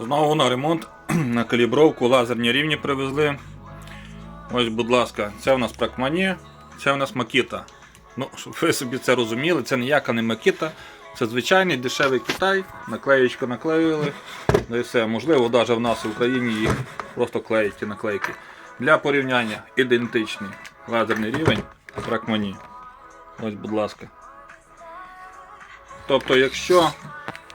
Знову на ремонт, на калібровку, лазерні рівні привезли. Ось, будь ласка, це у нас пракмані, це у нас макіта. Ну, щоб ви собі це розуміли, це ніяка не макіта, це звичайний дешевий Китай, наклеєчку наклеїли. Ну і все. Можливо, навіть в нас в Україні їх просто клеять ті наклейки. Для порівняння ідентичний лазерний рівень пракмані. Ось, будь ласка. Тобто, якщо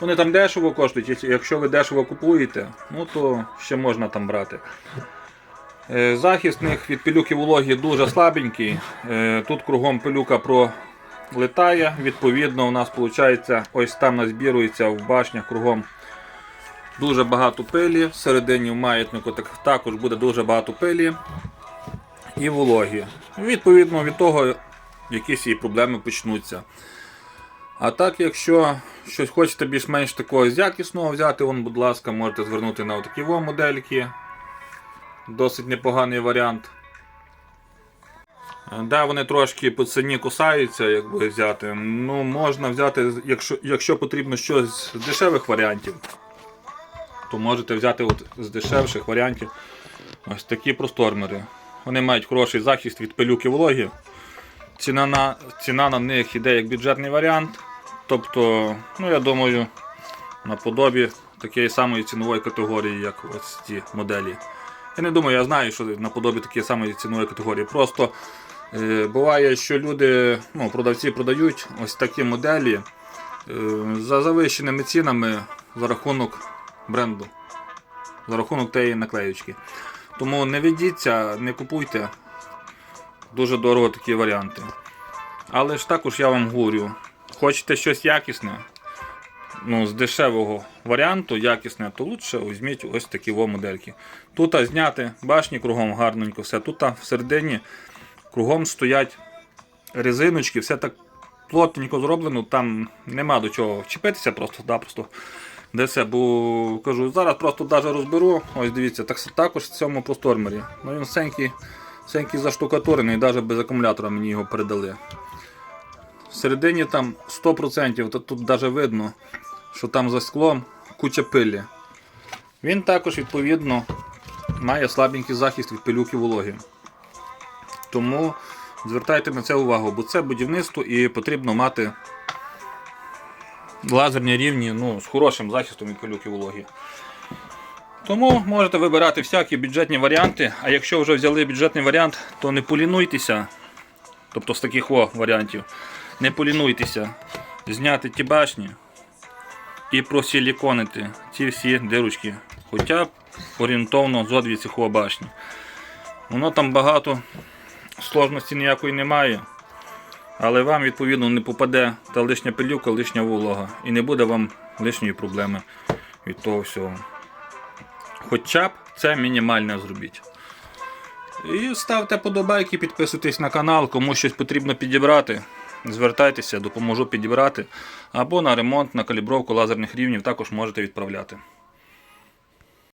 вони там дешево коштують, якщо ви дешево купуєте, ну то ще можна там брати. Е, Захист них від пилюки вологі дуже слабенький. Е, Тут кругом пилюка пролетає. Відповідно, у нас виходить, ось там назбірується в башнях кругом дуже багато пилі. Всередині в маятнику так- також буде дуже багато пилі і вологі. Відповідно від того, якісь і проблеми почнуться. А так, якщо щось хочете більш-менш такого якісного взяти, вон, будь ласка, можете звернути на отакі модельки. Досить непоганий варіант. Е, Да, вони трошки по ціні кусаються, якби взяти. Ну, можна взяти, якщо, якщо потрібно щось з дешевих варіантів, то можете взяти от з дешевших варіантів ось такі простормери. Вони мають хороший захист від пилюки вологі. Ціна на, ціна на них йде як бюджетний варіант. Тобто, ну я думаю, наподобі такої самої цінової категорії, як ось ці моделі. Я не думаю, я знаю, що наподобі такої самої цінової категорії. Просто е, буває, що люди, ну, продавці продають ось такі моделі е, за завищеними цінами за рахунок бренду, за рахунок тієї наклеючки. Тому не ведіться, не купуйте. Дуже дорого такі варіанти. Але ж також я вам говорю, хочете щось якісне, ну, з дешевого варіанту, якісне, то лучше візьміть ось такі модельки. Тут зняти башні кругом гарненько, все. Тут всередині кругом стоять резиночки, все так плотненько зроблено, там нема до чого вчепитися просто-напросто. Де все, бо кажу, зараз просто навіть розберу. Ось дивіться, так, також в цьому простормері. Ну він сенький, сенький заштукатурений, навіть без акумулятора мені його передали. Всередині там 100%, то тут навіть видно, що там за склом куча пилі. Він також, відповідно, має слабенький захист від пилюки вологи. Тому звертайте на це увагу, бо це будівництво і потрібно мати лазерні рівні ну, з хорошим захистом від пилюки вологи. Тому можете вибирати всякі бюджетні варіанти, а якщо вже взяли бюджетний варіант, то не полінуйтеся. Тобто з таких о, варіантів. Не полінуйтеся зняти ті башні і просиліконити ці всі дирочки. Хоча б орієнтовно зо дві цих башні. Воно там багато сложності ніякої немає. Але вам відповідно не попаде та лишня пилюка, лишня волога. І не буде вам лишньої проблеми від того всього. Хоча б це мінімально зробіть. І ставте подобайки, підписуйтесь на канал, кому щось потрібно підібрати. Звертайтеся, допоможу підібрати. Або на ремонт, на калібровку лазерних рівнів також можете відправляти.